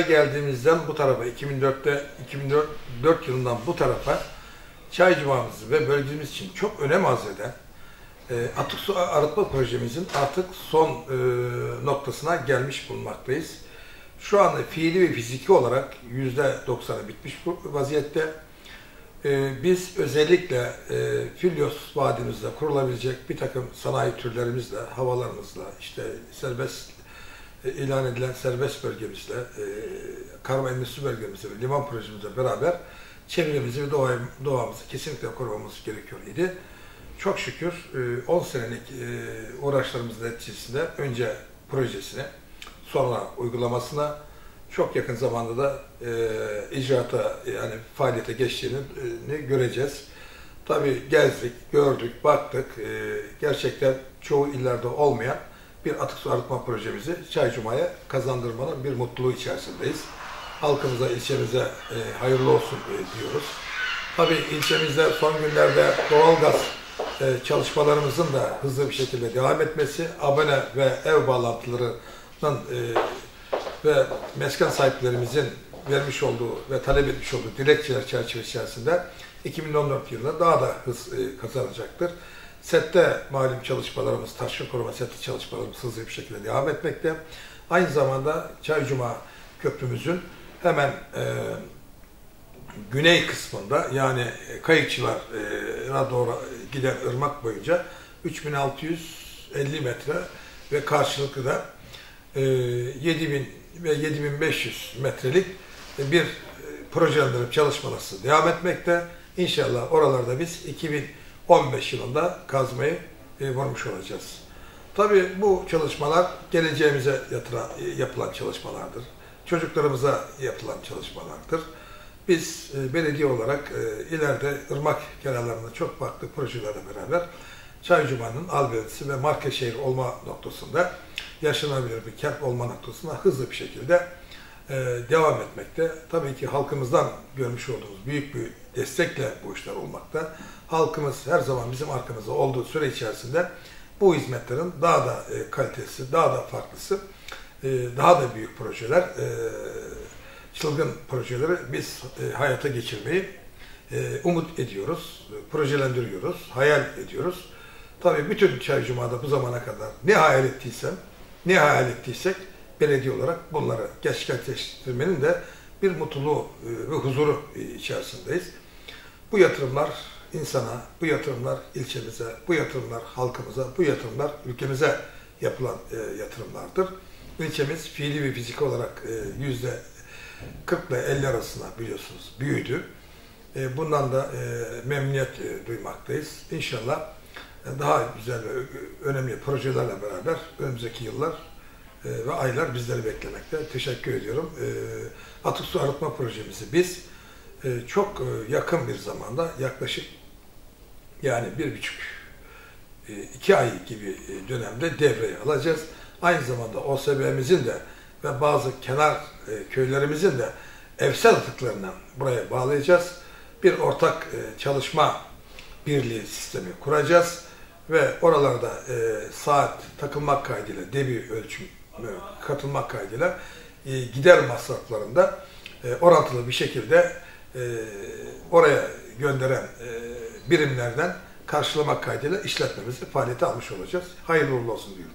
geldiğimizden bu tarafa 2004'te 2004 yılından bu tarafa çay cumamızı ve bölgemiz için çok önem arz eden e, atık su arıtma projemizin artık son e, noktasına gelmiş bulunmaktayız. Şu anda fiili ve fiziki olarak yüzde 90'ı bitmiş bu vaziyette. E, biz özellikle e, Filyos Vadimizde kurulabilecek bir takım sanayi türlerimizle, havalarımızla, işte serbest ilan edilen serbest bölgemizle, e, karma endüstri bölgemizle ve liman projemizle beraber çevremizi ve doğa, doğamızı kesinlikle korumamız gerekiyor idi. Çok şükür 10 e, senelik uğraşlarımızın neticesinde önce projesine, sonra uygulamasına çok yakın zamanda da icraata yani faaliyete geçtiğini göreceğiz. Tabii gezdik, gördük, baktık. gerçekten çoğu illerde olmayan bir atık su arıtma projemizi Çaycuma'ya kazandırmanın bir mutluluğu içerisindeyiz. Halkımıza, ilçemize e, hayırlı olsun e, diyoruz. Tabii ilçemizde son günlerde doğalgaz e, çalışmalarımızın da hızlı bir şekilde devam etmesi, abone ve ev bağlantılarının e, ve mesken sahiplerimizin vermiş olduğu ve talep etmiş olduğu dilekçeler çerçevesi içerisinde 2014 yılında daha da hız e, kazanacaktır. Sette malum çalışmalarımız, taşkın koruma seti çalışmalarımız hızlı bir şekilde devam etmekte. Aynı zamanda Çaycuma Köprümüzün hemen e, güney kısmında yani kayıkçılara doğru giden ırmak boyunca 3650 metre ve karşılıklı da e, 7000 ve 7500 metrelik bir e, projelendirme çalışması devam etmekte. İnşallah oralarda biz 2015 yılında kazmayı e, vurmuş olacağız. Tabii bu çalışmalar geleceğimize yatıran, e, yapılan çalışmalardır çocuklarımıza yapılan çalışmalardır. Biz e, belediye olarak e, ileride ırmak kenarlarında çok farklı projelerle beraber Çaycuma'nın alberisi ve marka şehir olma noktasında yaşanabilir bir kent olma noktasında hızlı bir şekilde e, devam etmekte. Tabii ki halkımızdan görmüş olduğumuz büyük bir destekle bu işler olmakta. Halkımız her zaman bizim arkamızda olduğu süre içerisinde bu hizmetlerin daha da e, kalitesi, daha da farklısı ee, daha da büyük projeler, e, çılgın projeleri biz e, hayata geçirmeyi e, umut ediyoruz, projelendiriyoruz, hayal ediyoruz. Tabii bütün Çaycuma'da bu zamana kadar ne hayal ettiysem, ne hayal ettiysek belediye olarak bunları gerçekleştirmenin de bir mutluluğu ve huzuru içerisindeyiz. Bu yatırımlar insana, bu yatırımlar ilçemize, bu yatırımlar halkımıza, bu yatırımlar ülkemize yapılan yatırımlardır ilçemiz fiili ve fizik olarak e, yüzde 40 ile 50 arasında biliyorsunuz büyüdü. E, bundan da e, memnuniyet duymaktayız. İnşallah daha güzel ve önemli projelerle beraber önümüzdeki yıllar ve aylar bizleri beklemekte. Teşekkür ediyorum. Atık su arıtma projemizi biz çok yakın bir zamanda yaklaşık yani bir buçuk iki ay gibi dönemde devreye alacağız. Aynı zamanda OSB'mizin de ve bazı kenar e, köylerimizin de evsel atıklarını buraya bağlayacağız. Bir ortak e, çalışma birliği sistemi kuracağız ve oralarda e, saat takılmak kaydıyla, debi ölçüm katılmak kaydıyla e, gider masraflarında e, orantılı bir şekilde e, oraya gönderen birimlerden karşılamak kaydıyla işletmemizi faaliyete almış olacağız. Hayırlı uğurlu olsun diyorum.